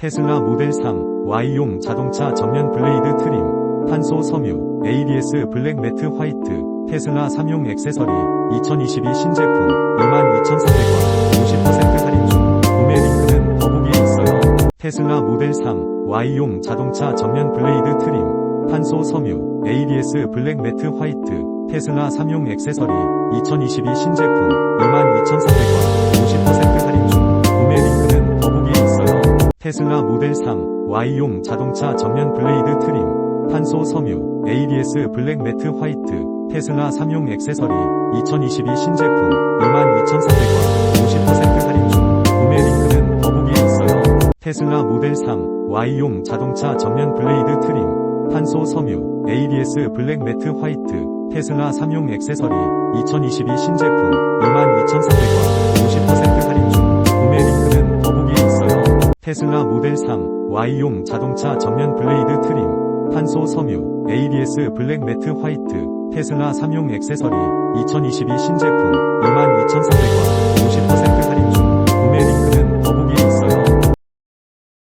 테슬라 모델 3 Y용 자동차 전면 블레이드 트림, 탄소 섬유, ABS 블랙 매트 화이트, 테슬라 3용 액세서리, 2022 신제품, 22,400원, 50% 할인 중, 구매 링크는 더보기에 있어요. 테슬라 모델 3 Y용 자동차 전면 블레이드 트림, 탄소 섬유, ABS 블랙 매트 화이트, 테슬라 3용 액세서리, 2022 신제품, 22,400원, 테슬라 모델 3 Y용 자동차 전면 블레이드 트림, 탄소 섬유, ABS 블랙 매트 화이트, 테슬라 3용 액세서리, 2022 신제품, 22,400원, 50% 할인 중, 구매 링크는 더보기에 있어요. 테슬라 모델 3 Y용 자동차 전면 블레이드 트림, 탄소 섬유, ABS 블랙 매트 화이트, 테슬라 3용 액세서리, 2022 신제품, 테슬라 모델 3 Y용 자동차 전면 블레이드 트림, 탄소 섬유, ABS 블랙 매트 화이트, 테슬라 3용 액세서리, 2022 신제품, 22,400원,